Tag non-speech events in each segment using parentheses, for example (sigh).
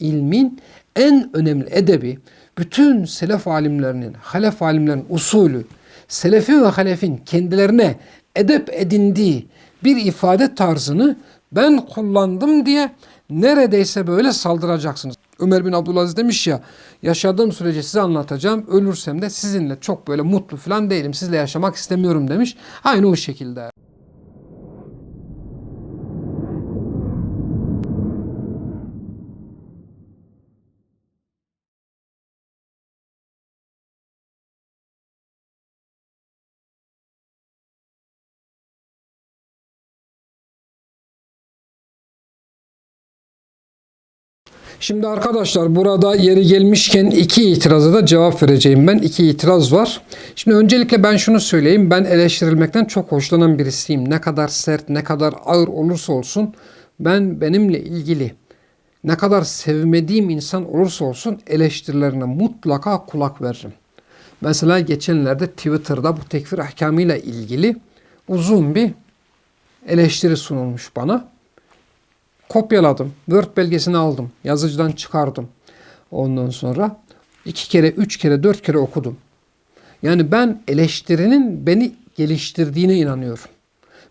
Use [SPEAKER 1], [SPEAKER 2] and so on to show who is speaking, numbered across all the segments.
[SPEAKER 1] ilmin en önemli edebi bütün selef alimlerinin, halef alimlerinin usulü, selefi ve halefin kendilerine edep edindiği bir ifade tarzını ben kullandım diye neredeyse böyle saldıracaksınız. Ömer bin Abdülaziz demiş ya yaşadığım sürece size anlatacağım. Ölürsem de sizinle çok böyle mutlu falan değilim. Sizle yaşamak istemiyorum demiş. Aynı o şekilde. Şimdi arkadaşlar burada yeri gelmişken iki itiraza da cevap vereceğim ben. İki itiraz var. Şimdi öncelikle ben şunu söyleyeyim. Ben eleştirilmekten çok hoşlanan birisiyim. Ne kadar sert, ne kadar ağır olursa olsun ben benimle ilgili ne kadar sevmediğim insan olursa olsun eleştirilerine mutlaka kulak veririm. Mesela geçenlerde Twitter'da bu tekfir ahkamıyla ilgili uzun bir eleştiri sunulmuş bana kopyaladım. Word belgesini aldım. Yazıcıdan çıkardım. Ondan sonra iki kere, üç kere, dört kere okudum. Yani ben eleştirinin beni geliştirdiğine inanıyorum.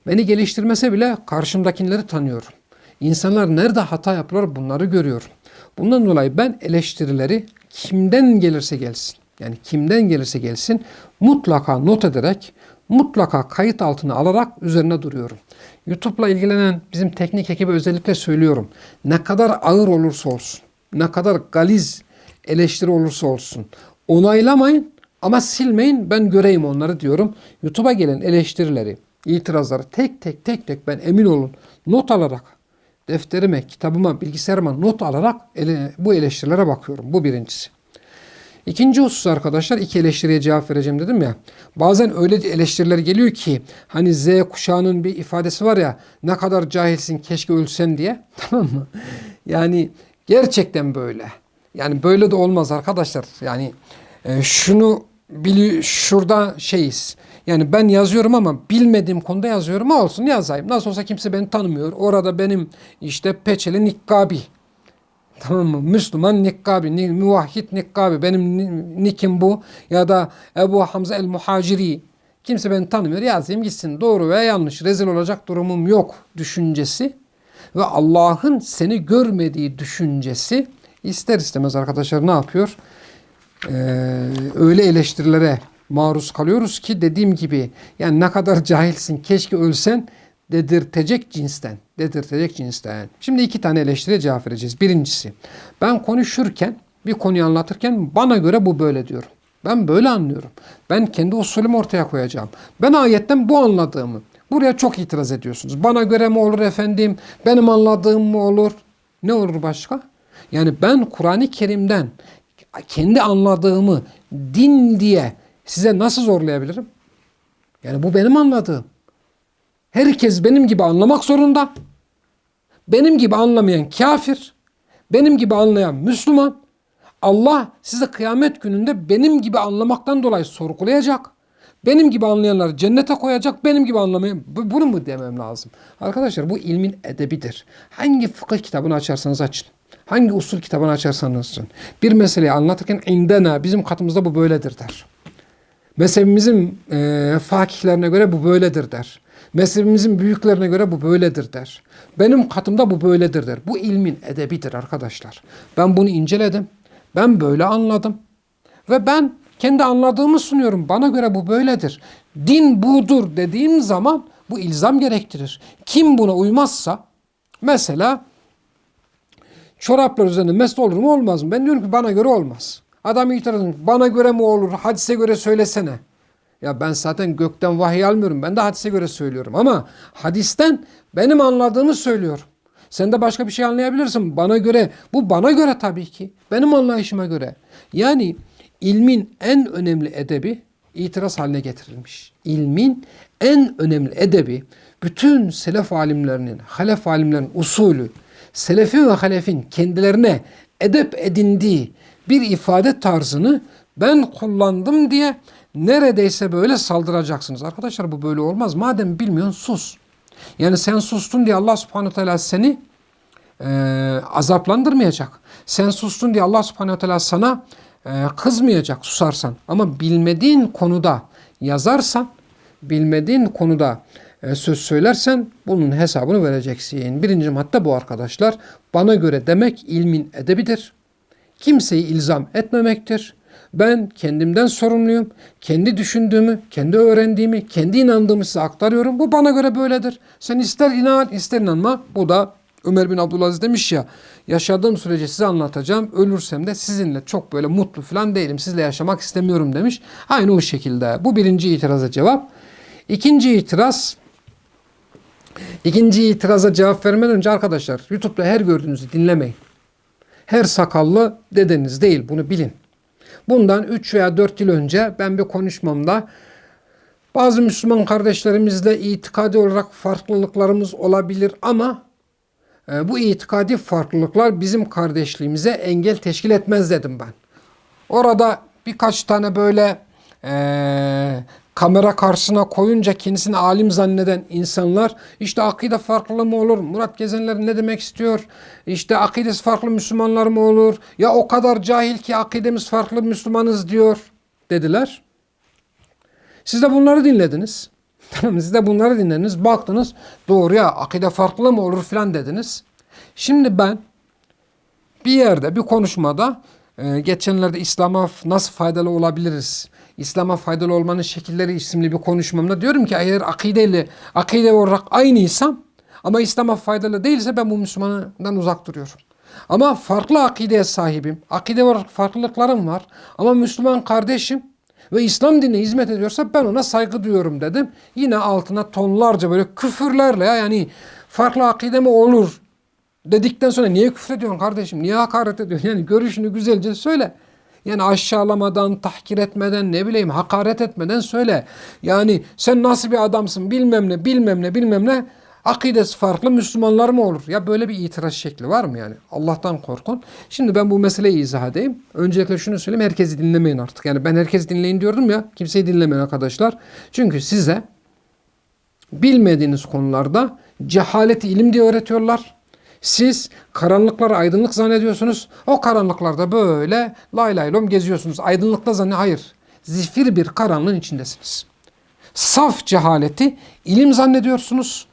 [SPEAKER 1] Beni geliştirmese bile karşımdakileri tanıyorum. İnsanlar nerede hata yapıyorlar bunları görüyorum. Bundan dolayı ben eleştirileri kimden gelirse gelsin, yani kimden gelirse gelsin mutlaka not ederek, mutlaka kayıt altına alarak üzerine duruyorum. YouTube'la ilgilenen bizim teknik ekibe özellikle söylüyorum. Ne kadar ağır olursa olsun, ne kadar galiz eleştiri olursa olsun onaylamayın ama silmeyin ben göreyim onları diyorum. YouTube'a gelen eleştirileri, itirazları tek tek tek tek ben emin olun not alarak defterime, kitabıma, bilgisayarıma not alarak ele, bu eleştirilere bakıyorum. Bu birincisi. İkinci husus arkadaşlar iki eleştiriye cevap vereceğim dedim ya. Bazen öyle eleştiriler geliyor ki hani Z kuşağının bir ifadesi var ya ne kadar cahilsin keşke ölsen diye. (laughs) Tamam mı? Yani gerçekten böyle. Yani böyle de olmaz arkadaşlar. Yani e, şunu bili şurada şeyiz. Yani ben yazıyorum ama bilmediğim konuda yazıyorum. Olsun yazayım. Nasıl olsa kimse beni tanımıyor. Orada benim işte peçeli nikkabi Tamam mı? Müslüman nikkabi, muvahhid nikkabi. Benim nikim bu. Ya da Ebu Hamza el-Muhaciri. Kimse beni tanımıyor. Yazayım gitsin. Doğru veya yanlış. Rezil olacak durumum yok düşüncesi. Ve Allah'ın seni görmediği düşüncesi ister istemez arkadaşlar ne yapıyor? Ee, öyle eleştirilere maruz kalıyoruz ki dediğim gibi yani ne kadar cahilsin keşke ölsen dedirtecek cinsten. Dedirtecek cinsten. Şimdi iki tane eleştiriye cevap vereceğiz. Birincisi, ben konuşurken, bir konuyu anlatırken bana göre bu böyle diyorum. Ben böyle anlıyorum. Ben kendi usulümü ortaya koyacağım. Ben ayetten bu anladığımı. Buraya çok itiraz ediyorsunuz. Bana göre mi olur efendim? Benim anladığım mı olur? Ne olur başka? Yani ben Kur'an-ı Kerim'den kendi anladığımı din diye size nasıl zorlayabilirim? Yani bu benim anladığım. Herkes benim gibi anlamak zorunda. Benim gibi anlamayan kafir, benim gibi anlayan Müslüman. Allah size kıyamet gününde benim gibi anlamaktan dolayı sorgulayacak. Benim gibi anlayanları cennete koyacak, benim gibi anlamayan bunu mu demem lazım? Arkadaşlar bu ilmin edebidir. Hangi fıkıh kitabını açarsanız açın. Hangi usul kitabını açarsanız açın. Bir meseleyi anlatırken indena bizim katımızda bu böyledir der. Mezhebimizin e, fakihlerine göre bu böyledir der. Mezhebimizin büyüklerine göre bu böyledir der. Benim katımda bu böyledir der. Bu ilmin edebidir arkadaşlar. Ben bunu inceledim. Ben böyle anladım. Ve ben kendi anladığımı sunuyorum. Bana göre bu böyledir. Din budur dediğim zaman bu ilzam gerektirir. Kim buna uymazsa mesela çoraplar üzerinde mesle olur mu olmaz mı? Ben diyorum ki bana göre olmaz. Adam itiraz ediyor. Bana göre mi olur? Hadise göre söylesene. Ya ben zaten gökten vahiy almıyorum. Ben de hadise göre söylüyorum. Ama hadisten benim anladığımı söylüyorum. Sen de başka bir şey anlayabilirsin. Bana göre, bu bana göre tabii ki. Benim anlayışıma göre. Yani ilmin en önemli edebi itiraz haline getirilmiş. İlmin en önemli edebi bütün selef alimlerinin, halef alimlerinin usulü, selefi ve halefin kendilerine edep edindiği bir ifade tarzını ben kullandım diye neredeyse böyle saldıracaksınız. Arkadaşlar bu böyle olmaz. Madem bilmiyorsun sus. Yani sen sustun diye Allah subhanahu teala seni e, azaplandırmayacak. Sen sustun diye Allah subhanehu ve teala sana e, kızmayacak susarsan. Ama bilmediğin konuda yazarsan, bilmediğin konuda e, söz söylersen bunun hesabını vereceksin. Birinci madde bu arkadaşlar. Bana göre demek ilmin edebidir. Kimseyi ilzam etmemektir. Ben kendimden sorumluyum. Kendi düşündüğümü, kendi öğrendiğimi, kendi inandığımı size aktarıyorum. Bu bana göre böyledir. Sen ister inan, ister inanma. Bu da Ömer bin Abdülaziz demiş ya, yaşadığım sürece size anlatacağım. Ölürsem de sizinle çok böyle mutlu falan değilim. Sizle yaşamak istemiyorum demiş. Aynı o şekilde. Bu birinci itiraza cevap. İkinci itiraz, ikinci itiraza cevap vermeden önce arkadaşlar YouTube'da her gördüğünüzü dinlemeyin. Her sakallı dedeniz değil bunu bilin. Bundan 3 veya 4 yıl önce ben bir konuşmamda bazı Müslüman kardeşlerimizle itikadi olarak farklılıklarımız olabilir ama e, bu itikadi farklılıklar bizim kardeşliğimize engel teşkil etmez dedim ben. Orada birkaç tane böyle e, kamera karşısına koyunca kendisini alim zanneden insanlar işte akide farklı mı olur? Murat Gezenler ne demek istiyor? İşte akidesi farklı Müslümanlar mı olur? Ya o kadar cahil ki akidemiz farklı Müslümanız diyor dediler. Siz de bunları dinlediniz. (laughs) Siz de bunları dinlediniz. Baktınız doğru ya akide farklı mı olur filan dediniz. Şimdi ben bir yerde bir konuşmada e, geçenlerde İslam'a nasıl faydalı olabiliriz? İslam'a faydalı olmanın şekilleri isimli bir konuşmamda diyorum ki eğer akideyle akide olarak aynıysam ama İslam'a faydalı değilse ben bu Müslümandan uzak duruyorum. Ama farklı akideye sahibim. Akide olarak farklılıklarım var. Ama Müslüman kardeşim ve İslam dinine hizmet ediyorsa ben ona saygı duyuyorum dedim. Yine altına tonlarca böyle küfürlerle yani farklı akide mi olur dedikten sonra niye küfür ediyorsun kardeşim? Niye hakaret ediyorsun? Yani görüşünü güzelce söyle. Yani aşağılamadan, tahkir etmeden, ne bileyim hakaret etmeden söyle. Yani sen nasıl bir adamsın bilmem ne, bilmem ne, bilmem ne. Akidesi farklı Müslümanlar mı olur? Ya böyle bir itiraz şekli var mı yani? Allah'tan korkun. Şimdi ben bu meseleyi izah edeyim. Öncelikle şunu söyleyeyim. Herkesi dinlemeyin artık. Yani ben herkesi dinleyin diyordum ya. Kimseyi dinlemeyin arkadaşlar. Çünkü size bilmediğiniz konularda cehaleti ilim diye öğretiyorlar. Siz karanlıkları aydınlık zannediyorsunuz. O karanlıklarda böyle lay lay lom geziyorsunuz. Aydınlıkta zanne hayır. Zifir bir karanlığın içindesiniz. Saf cehaleti ilim zannediyorsunuz.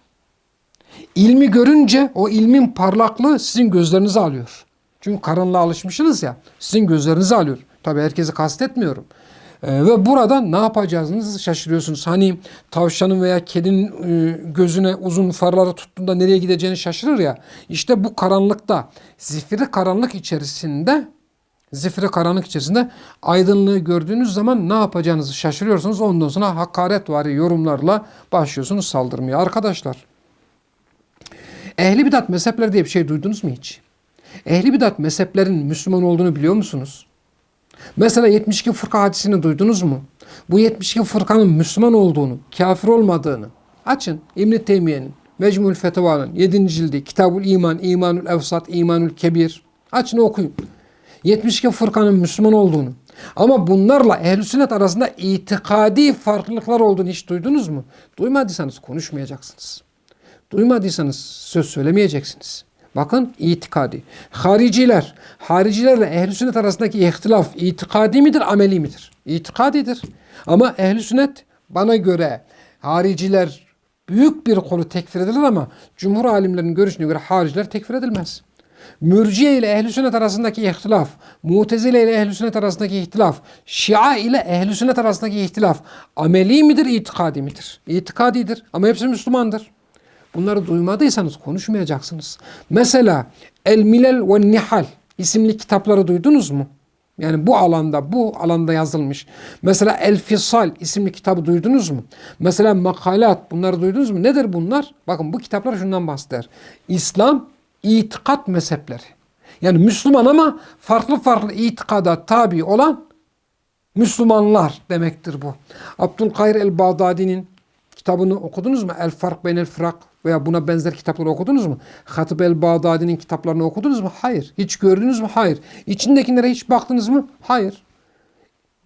[SPEAKER 1] İlmi görünce o ilmin parlaklığı sizin gözlerinizi alıyor. Çünkü karanlığa alışmışsınız ya sizin gözlerinizi alıyor. Tabi herkesi kastetmiyorum. Ee, ve burada ne yapacağınızı şaşırıyorsunuz. Hani tavşanın veya kedinin e, gözüne uzun farları tuttuğunda nereye gideceğini şaşırır ya. İşte bu karanlıkta, zifiri karanlık içerisinde zifiri karanlık içerisinde aydınlığı gördüğünüz zaman ne yapacağınızı şaşırıyorsunuz. Ondan sonra hakaret var yorumlarla başlıyorsunuz saldırmaya. Arkadaşlar ehli bidat mezhepleri diye bir şey duydunuz mu hiç? Ehli bidat mezheplerin Müslüman olduğunu biliyor musunuz? Mesela 72 fırka hadisini duydunuz mu? Bu 72 fırkanın Müslüman olduğunu, kafir olmadığını açın İbn-i Teymiye'nin, Mecmul Fetava'nın 7. cildi, Kitabul İman, İmanul Evsat, İmanul Kebir. Açın okuyun. 72 fırkanın Müslüman olduğunu. Ama bunlarla ehl sünnet arasında itikadi farklılıklar olduğunu hiç duydunuz mu? Duymadıysanız konuşmayacaksınız. Duymadıysanız söz söylemeyeceksiniz. Bakın itikadi. Hariciler, haricilerle ehl sünnet arasındaki ihtilaf itikadi midir, ameli midir? İtikadidir. Ama ehl sünnet bana göre hariciler büyük bir konu tekfir edilir ama cumhur alimlerinin görüşüne göre hariciler tekfir edilmez. Mürciye ile ehl sünnet arasındaki ihtilaf, Mutezile ile ehl sünnet arasındaki ihtilaf, Şia ile ehl sünnet arasındaki ihtilaf ameli midir, itikadi midir? İtikadidir ama hepsi Müslümandır. Bunları duymadıysanız konuşmayacaksınız. Mesela El Milel ve Nihal isimli kitapları duydunuz mu? Yani bu alanda, bu alanda yazılmış. Mesela El Fisal isimli kitabı duydunuz mu? Mesela Makalat bunları duydunuz mu? Nedir bunlar? Bakın bu kitaplar şundan bahseder. İslam itikat mezhepleri. Yani Müslüman ama farklı farklı itikada tabi olan Müslümanlar demektir bu. Abdülkahir el-Bağdadi'nin kitabını okudunuz mu? El Fark Beynel Fırak veya buna benzer kitapları okudunuz mu? Hatip el-Bağdadi'nin kitaplarını okudunuz mu? Hayır. Hiç gördünüz mü? Hayır. İçindekilere hiç baktınız mı? Hayır.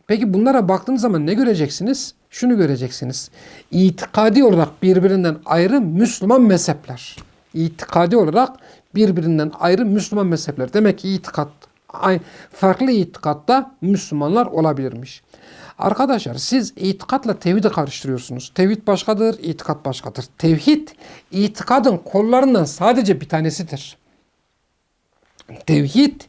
[SPEAKER 1] Peki bunlara baktığınız zaman ne göreceksiniz? Şunu göreceksiniz. İtikadi olarak birbirinden ayrı Müslüman mezhepler. İtikadi olarak birbirinden ayrı Müslüman mezhepler. Demek ki itikat, farklı itikatta Müslümanlar olabilirmiş. Arkadaşlar siz itikatla tevhidi karıştırıyorsunuz. Tevhid başkadır, itikat başkadır. Tevhid, itikadın kollarından sadece bir tanesidir. Tevhid,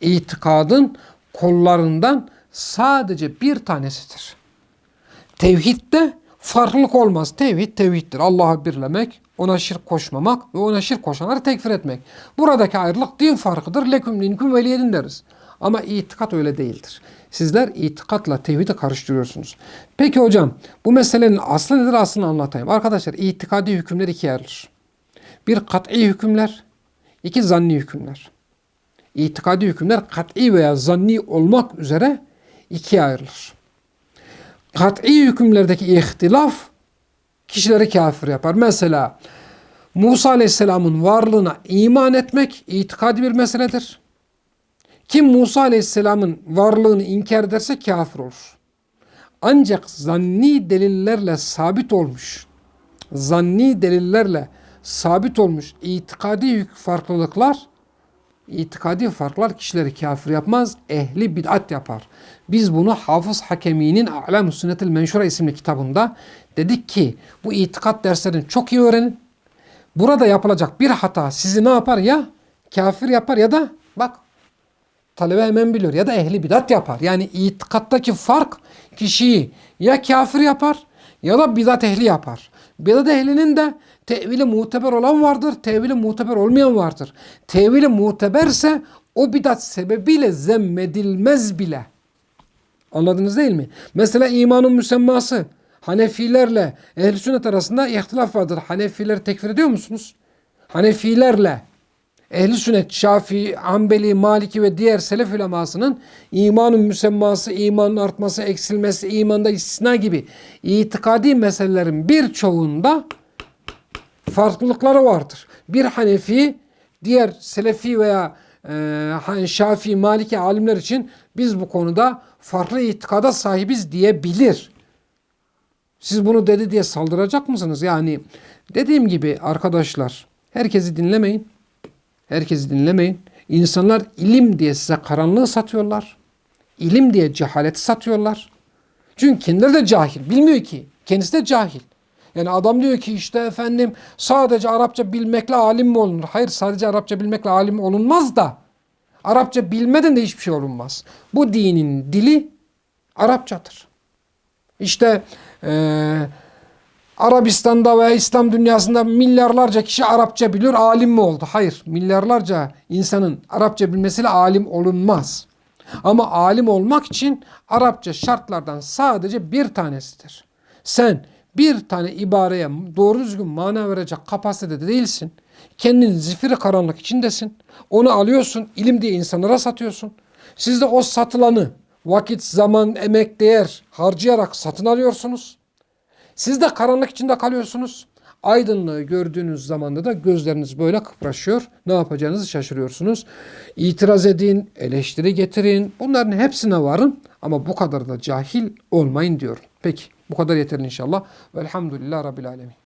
[SPEAKER 1] itikadın kollarından sadece bir tanesidir. Tevhidde farklılık olmaz. Tevhid tevhiddir. Allah'ı birlemek, ona şirk koşmamak ve ona şirk koşanları tekfir etmek. Buradaki ayrılık din farkıdır. Leküm dinkum veliyedin deriz. Ama itikat öyle değildir. Sizler itikatla tevhidi karıştırıyorsunuz. Peki hocam bu meselenin aslı nedir aslını anlatayım. Arkadaşlar itikadi hükümler ikiye ayrılır. Bir kat'i hükümler, iki zanni hükümler. İtikadi hükümler kat'i veya zanni olmak üzere ikiye ayrılır. Kat'i hükümlerdeki ihtilaf kişileri kafir yapar. Mesela Musa Aleyhisselam'ın varlığına iman etmek itikadi bir meseledir. Kim Musa Aleyhisselam'ın varlığını inkar ederse kafir olur. Ancak zanni delillerle sabit olmuş, zanni delillerle sabit olmuş itikadi farklılıklar, itikadi farklar kişileri kafir yapmaz, ehli bid'at yapar. Biz bunu Hafız Hakemi'nin A'lam-ı Sünnetil Menşura isimli kitabında dedik ki bu itikat derslerini çok iyi öğrenin. Burada yapılacak bir hata sizi ne yapar ya? Kafir yapar ya da bak talebe hemen biliyor ya da ehli bidat yapar. Yani itikattaki fark kişiyi ya kafir yapar ya da bidat ehli yapar. Bidat ehlinin de tevili muteber olan vardır, tevili muteber olmayan vardır. Tevili muteberse o bidat sebebiyle zemmedilmez bile. Anladınız değil mi? Mesela imanın müsemması Hanefilerle ehl sünnet arasında ihtilaf vardır. Hanefileri tekfir ediyor musunuz? Hanefilerle Ehli sünnet, Şafii, Hanbeli, Maliki ve diğer selef ulemasının imanın müsemması, imanın artması, eksilmesi, imanda istisna gibi itikadi meselelerin birçoğunda farklılıkları vardır. Bir Hanefi diğer Selefi veya e, Şafii, Maliki alimler için biz bu konuda farklı itikada sahibiz diyebilir. Siz bunu dedi diye saldıracak mısınız? Yani dediğim gibi arkadaşlar herkesi dinlemeyin. Herkesi dinlemeyin. İnsanlar ilim diye size karanlığı satıyorlar. İlim diye cehaleti satıyorlar. Çünkü kendileri de cahil. Bilmiyor ki. Kendisi de cahil. Yani adam diyor ki işte efendim sadece Arapça bilmekle alim mi olunur? Hayır sadece Arapça bilmekle alim olunmaz da Arapça bilmeden de hiçbir şey olunmaz. Bu dinin dili Arapçadır. İşte eee Arabistan'da veya İslam dünyasında milyarlarca kişi Arapça biliyor, alim mi oldu? Hayır, milyarlarca insanın Arapça bilmesiyle alim olunmaz. Ama alim olmak için Arapça şartlardan sadece bir tanesidir. Sen bir tane ibareye doğru düzgün mana verecek kapasitede değilsin. Kendin zifiri karanlık içindesin. Onu alıyorsun, ilim diye insanlara satıyorsun. Siz de o satılanı vakit, zaman, emek, değer harcayarak satın alıyorsunuz. Siz de karanlık içinde kalıyorsunuz. Aydınlığı gördüğünüz zamanda da gözleriniz böyle kıpraşıyor. Ne yapacağınızı şaşırıyorsunuz. İtiraz edin, eleştiri getirin. Bunların hepsine varın ama bu kadar da cahil olmayın diyorum. Peki bu kadar yeterli inşallah. Velhamdülillah Rabbil Alemin.